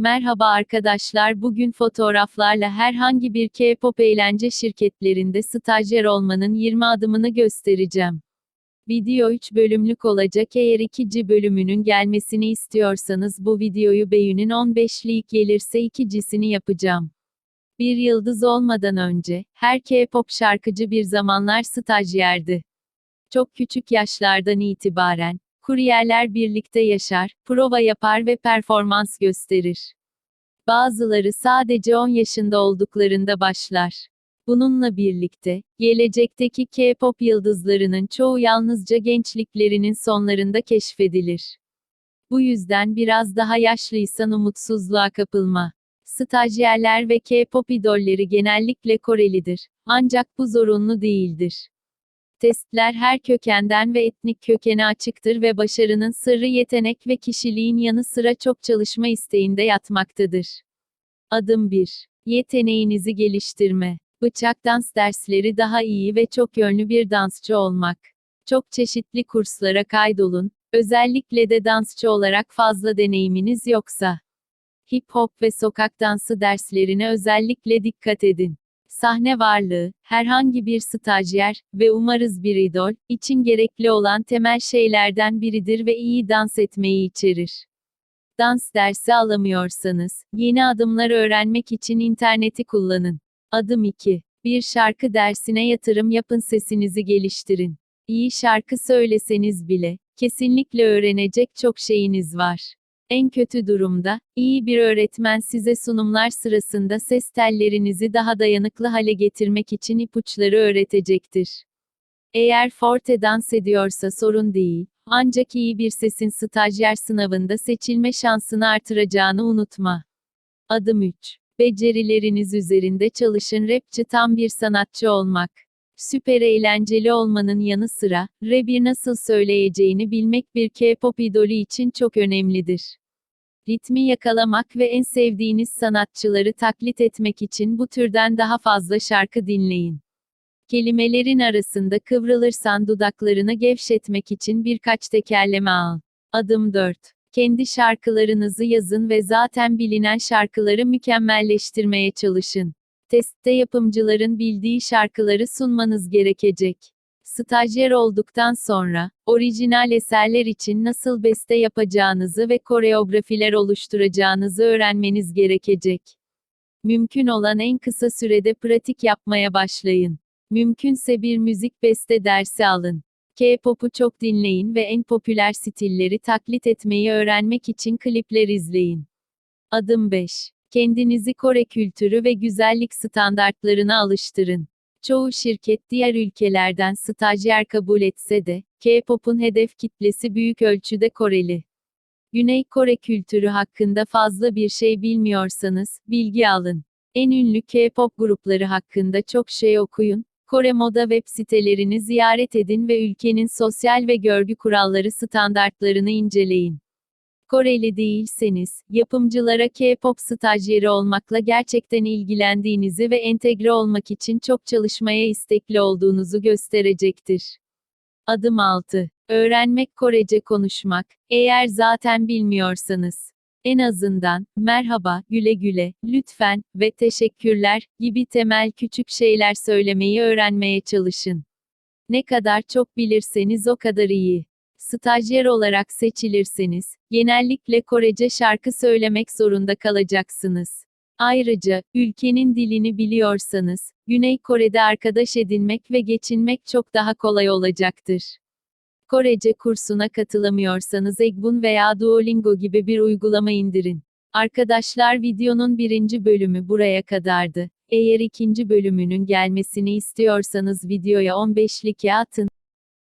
Merhaba arkadaşlar bugün fotoğraflarla herhangi bir K-pop eğlence şirketlerinde stajyer olmanın 20 adımını göstereceğim. Video 3 bölümlük olacak eğer ikinci bölümünün gelmesini istiyorsanız bu videoyu beğenin 15'lik gelirse ikincisini yapacağım. Bir yıldız olmadan önce, her K-pop şarkıcı bir zamanlar stajyerdi. Çok küçük yaşlardan itibaren, kuryerler birlikte yaşar, prova yapar ve performans gösterir. Bazıları sadece 10 yaşında olduklarında başlar. Bununla birlikte, gelecekteki K-pop yıldızlarının çoğu yalnızca gençliklerinin sonlarında keşfedilir. Bu yüzden biraz daha yaşlıysan umutsuzluğa kapılma. Stajyerler ve K-pop idolleri genellikle Korelidir. Ancak bu zorunlu değildir. Testler her kökenden ve etnik kökene açıktır ve başarının sırrı yetenek ve kişiliğin yanı sıra çok çalışma isteğinde yatmaktadır. Adım 1. Yeteneğinizi geliştirme. Bıçak dans dersleri daha iyi ve çok yönlü bir dansçı olmak. Çok çeşitli kurslara kaydolun, özellikle de dansçı olarak fazla deneyiminiz yoksa. Hip hop ve sokak dansı derslerine özellikle dikkat edin. Sahne varlığı, herhangi bir stajyer ve umarız bir idol için gerekli olan temel şeylerden biridir ve iyi dans etmeyi içerir. Dans dersi alamıyorsanız, yeni adımlar öğrenmek için interneti kullanın. Adım 2. Bir şarkı dersine yatırım yapın sesinizi geliştirin. İyi şarkı söyleseniz bile, kesinlikle öğrenecek çok şeyiniz var. En kötü durumda, iyi bir öğretmen size sunumlar sırasında ses tellerinizi daha dayanıklı hale getirmek için ipuçları öğretecektir. Eğer forte dans ediyorsa sorun değil, ancak iyi bir sesin stajyer sınavında seçilme şansını artıracağını unutma. Adım 3. Becerileriniz üzerinde çalışın rapçi tam bir sanatçı olmak. Süper eğlenceli olmanın yanı sıra, rap'i nasıl söyleyeceğini bilmek bir K-pop idolü için çok önemlidir. Ritmi yakalamak ve en sevdiğiniz sanatçıları taklit etmek için bu türden daha fazla şarkı dinleyin. Kelimelerin arasında kıvrılırsan dudaklarını gevşetmek için birkaç tekerleme al. Adım 4. Kendi şarkılarınızı yazın ve zaten bilinen şarkıları mükemmelleştirmeye çalışın. Testte yapımcıların bildiği şarkıları sunmanız gerekecek. Stajyer olduktan sonra, orijinal eserler için nasıl beste yapacağınızı ve koreografiler oluşturacağınızı öğrenmeniz gerekecek. Mümkün olan en kısa sürede pratik yapmaya başlayın. Mümkünse bir müzik beste dersi alın. K-pop'u çok dinleyin ve en popüler stilleri taklit etmeyi öğrenmek için klipler izleyin. Adım 5. Kendinizi Kore kültürü ve güzellik standartlarına alıştırın. Çoğu şirket diğer ülkelerden stajyer kabul etse de, K-pop'un hedef kitlesi büyük ölçüde Koreli. Güney Kore kültürü hakkında fazla bir şey bilmiyorsanız, bilgi alın. En ünlü K-pop grupları hakkında çok şey okuyun, Kore moda web sitelerini ziyaret edin ve ülkenin sosyal ve görgü kuralları standartlarını inceleyin. Koreli değilseniz, yapımcılara K-pop stajyeri olmakla gerçekten ilgilendiğinizi ve entegre olmak için çok çalışmaya istekli olduğunuzu gösterecektir. Adım 6. Öğrenmek Korece konuşmak, eğer zaten bilmiyorsanız. En azından, merhaba, güle güle, lütfen ve teşekkürler gibi temel küçük şeyler söylemeyi öğrenmeye çalışın. Ne kadar çok bilirseniz o kadar iyi. Stajyer olarak seçilirseniz, genellikle Korece şarkı söylemek zorunda kalacaksınız. Ayrıca, ülkenin dilini biliyorsanız, Güney Kore'de arkadaş edinmek ve geçinmek çok daha kolay olacaktır. Korece kursuna katılamıyorsanız Egbun veya Duolingo gibi bir uygulama indirin. Arkadaşlar videonun birinci bölümü buraya kadardı. Eğer ikinci bölümünün gelmesini istiyorsanız videoya 15 like atın.